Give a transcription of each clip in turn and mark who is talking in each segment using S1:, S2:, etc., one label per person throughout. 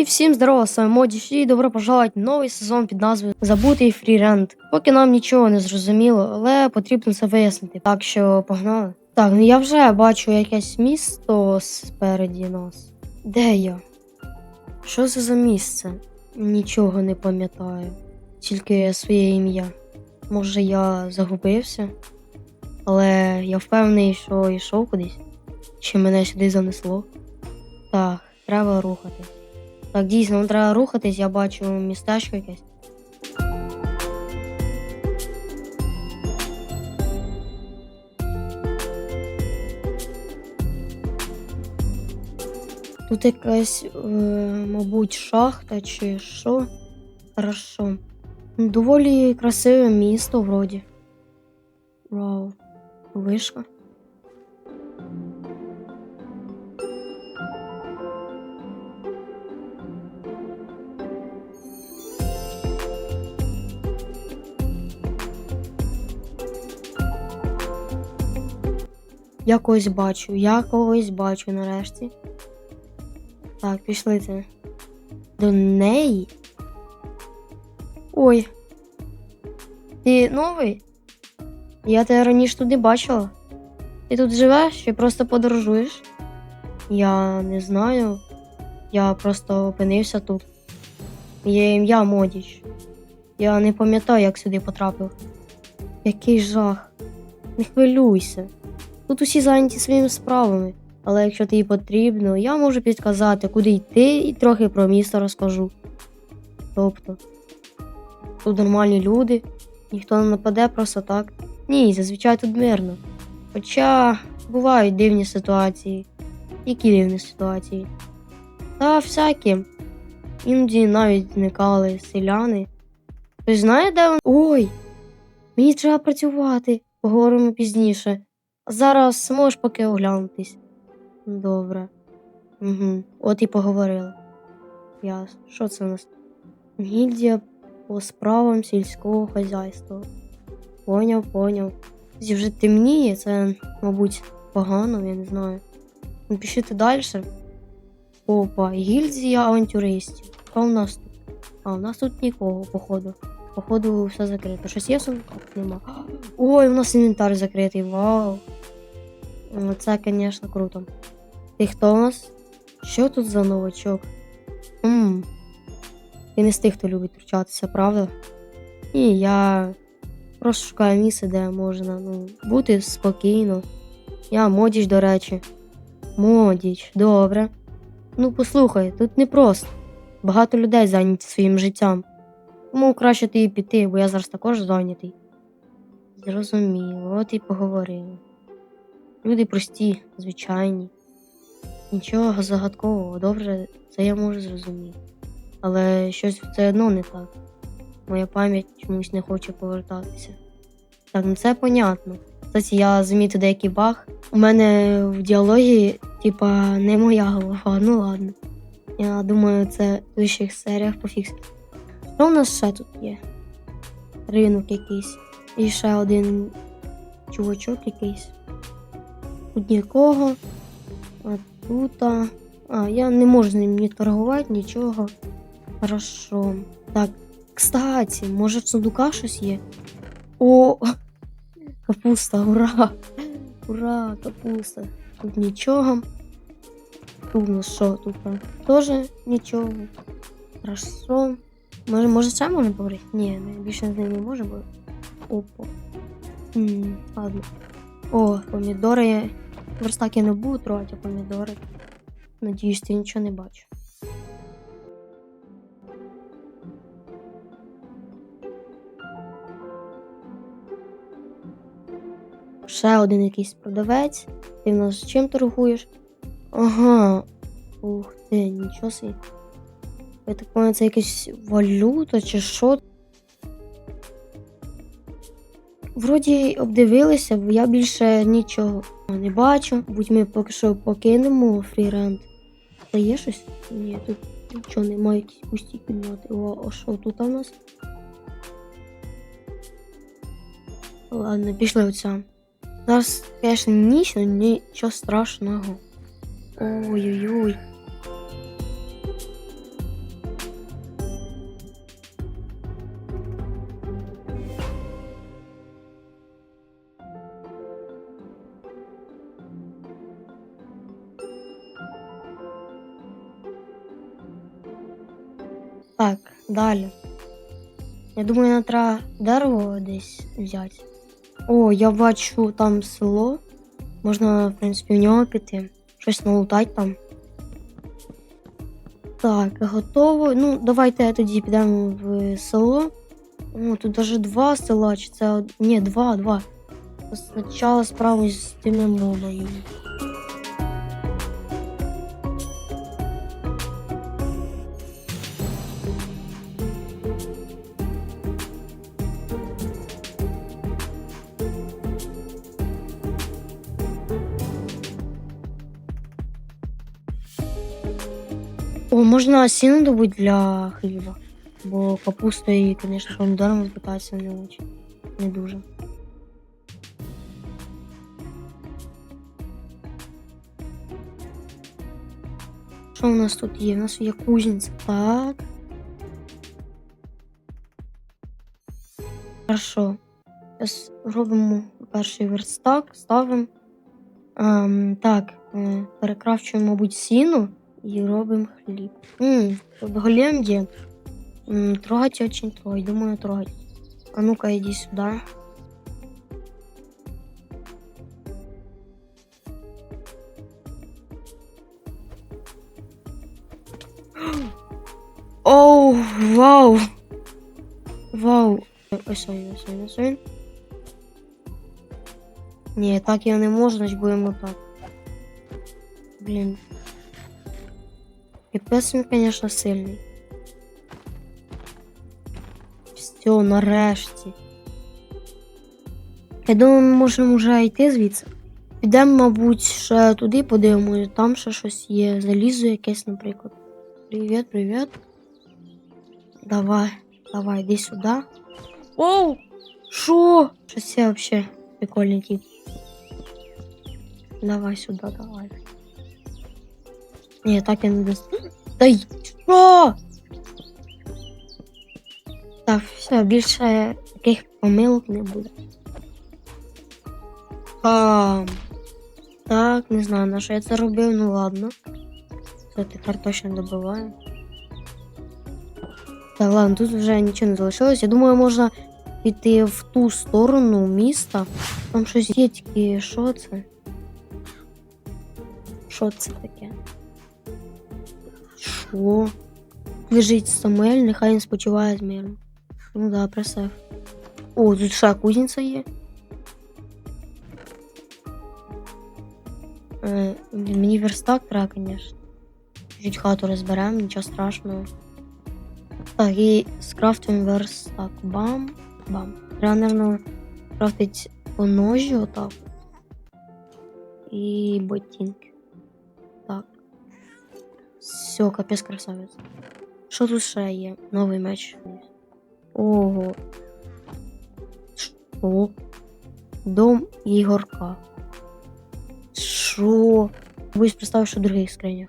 S1: І всім здорово, з вами Модіш, і добро пожаловать в новий сезон під назвою Забутий фріренд. Поки нам нічого не зрозуміло, але потрібно це вияснити. Так що погнали. Так, ну я вже бачу якесь місто спереді нас. Де я? Що це за місце? Нічого не пам'ятаю. Тільки своє ім'я. Може, я загубився? Але я впевнений, що йшов кудись. Чи мене сюди занесло? Так, треба рухати. Так, дійсно, нам треба рухатись, я бачу містечко якесь. Тут якась, е, мабуть, шахта чи що. Хорошо. Доволі красиве місто вроді. Вау. Вишка. Я когось бачу, я когось бачу нарешті. Так, пішли це. До неї. Ой. Ти новий? Я тебе раніше туди бачила. Ти тут живеш чи просто подорожуєш? Я не знаю. Я просто опинився тут. Є ім'я Модіч. Я не пам'ятаю, як сюди потрапив. Який жах. Не хвилюйся. Тут усі зайняті своїми справами. Але якщо тобі потрібно, я можу підказати, куди йти, і трохи про місто розкажу. Тобто, тут нормальні люди, ніхто не нападе просто так. Ні, зазвичай тут мирно. Хоча бувають дивні ситуації. Які дивні ситуації? Та всякі. Іноді навіть зникали селяни. Хтось знає, де вони? Ой! Мені треба працювати. Поговоримо пізніше. Зараз можеш поки оглянутись. Добре. Угу. От і поговорили. Ясно. Що це у нас? Гільдія по справам сільського хазяйства. Поняв, поняв. Вже темніє, це, мабуть, погано, я не знаю. Ну, Пишіть далі. Опа, гільдія авантюристів. Що у нас тут? А, у нас тут нікого, походу. Походу, все закрито. Щось є сумка? Нема. Ой, у нас інвентар закритий. Вау. Ну, Це, звісно, круто. Ти хто у нас? Що тут за новачок? Ммм. Ти не з тих, хто любить втручатися, правда? Ні, я просто шукаю місце, де можна ну, бути спокійно. Я модіч, до речі. Модіч, добре. Ну, послухай, тут непросто. Багато людей зайняті своїм життям. Тому краще тобі піти, бо я зараз також зайнятий. Зрозуміло, от і поговорили. Люди прості, звичайні. Нічого загадкового, добре, це я можу зрозуміти. Але щось все одно не так. Моя пам'ять чомусь не хоче повертатися. Так, ну це понятно. Кстати, я замітив деякий баг. У мене в діалогі, типа, не моя голова, ну ладно. Я думаю, це в інших серіях пофіксити. Що у нас ще тут є? Ринок якийсь. І ще один чувачок якийсь. Тут нікого. А тут. А, я не можу з ним ні торгувати, нічого. Хорошо. Так, кстати, може в сундука щось є? О! Капуста, ура! Ура, капуста. Тут нічого. Тут у нас що? Тут теж нічого. Хорошо. Може, може ще можна поговорити? Ні, більше з ним не можемо. Опа. М, ладно. О, помідори. Верстак я не буду трогати, помідори. Надіюсь, ти нічого не бачу. Ще один якийсь продавець. Ти в нас чим торгуєш? Ага. Ух ти, нічого собі. Я так понял, це якась валюта чи що? Вроді обдивилися, бо я більше нічого не бачу. Будь ми поки що покинемо фріренд. Та є щось? Ні, тут нічого немає, якісь пусті кімнати. О, а що тут у нас? Ладно, пішли оця. Зараз, звісно, ніч, але нічого страшного. Ой-ой-ой. Так, далі. Я думаю, нам треба дерево десь взяти. О, я бачу там село. Можна, в принципі, в нього піти. Щось налутати там. Так, готово. Ну, давайте тоді підемо в село. О, тут даже два села, чи це. Ні, два, два. Спочатку справу з тими мовами. Можна сіно добути для хліба. Бо капуста і, звісно, помідорами питаються не очень. Не дуже. Що у нас тут є? У нас є кузниця. Так. Хорошо. Зараз робимо перший верстак, ставимо. Ем, так, е, перекрафчуємо, мабуть, сіно і робимо хліб. Ммм, тут голем є. М, Трогать очень трогать, думаю, трогать. А ну-ка, иди сюда. Оу, вау. Вау. Ось він, ось він, ось він. Ні, так я не можу, значить будемо так. Блін. Піпець він, звісно, сильний. Все, нарешті. Я думаю, ми можемо вже йти звідси. Підемо, мабуть, ще туди подивимося, там ще щось є. Залізо якесь, наприклад. Привіт, привіт. Давай, давай, йди сюди. Оу! Що? Щось це взагалі прикольний тип. Давай сюди, давай. Ні, так я не достану. Та? Так, все, більше таких помилок не буде. А, так, не знаю, на що я це робив, ну ладно. Все, тепер точно добиваю. Так, ладно, тут вже нічого не залишилось. Я думаю, можна піти в ту сторону міста. Там щось є, тільки що це? Що це таке? Що? Лежить Самуель, нехай він спочиває з миром. Ну да, просав. О, тут ще кузниця є. Е, мені верстак треба, звісно. Чуть хату розберемо, нічого страшного. Так, і скрафтуємо верстак. Бам, бам. Треба, наверное, крафтить по ножі отак. І ботинки. Все, капець красавець. Що тут ще є? Новий меч. Ого. Що? Дом Ігорка. Що? Боюсь представив, що в других скринях.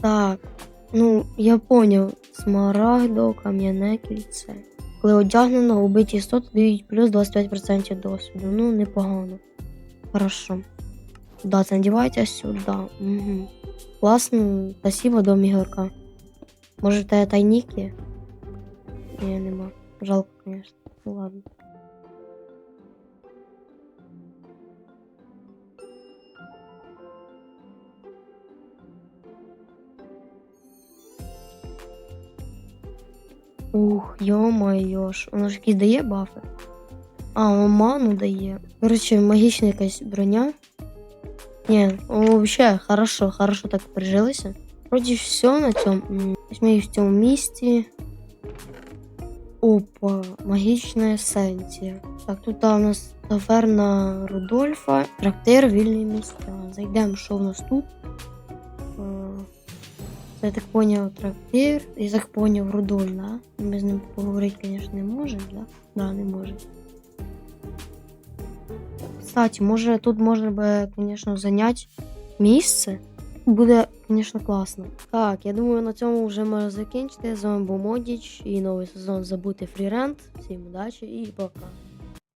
S1: Так, ну, я поняв. Смарагдо, кам'яне кільце. Коли одягнено, убиті істоти дають плюс 25% досвіду. Ну, непогано. Хорошо. Да, це надівається сюди. Угу. Класно, спасибо, дом Ігорка. Може, в тайніки? Ні, нема. Жалко, звісно. Ну ладно. Ух, йо-моє ж. Воно ж якісь дає бафи. А, воно ману дає. Коротше, магічна якась броня. Ні, вообще, хорошо, хорошо так прижилися. Вроді все на цьому. Ми в цьому місті. Опа, магічна есенція. Так, тут у нас таверна Рудольфа, трактир, вільні місця. Зайдемо, що в нас тут. Я так поняв, трактир. Я так Рудоль, да? Ми з ним поговорити, звісно, не можемо, да? Да, не можемо. Кстати, може тут можна би, звісно, зайняти місце. буде, звісно, класно. Так, я думаю, на цьому вже можна закінчити. З вами був Модіч і новий сезон Забути Фрірент. Всім удачі і пока.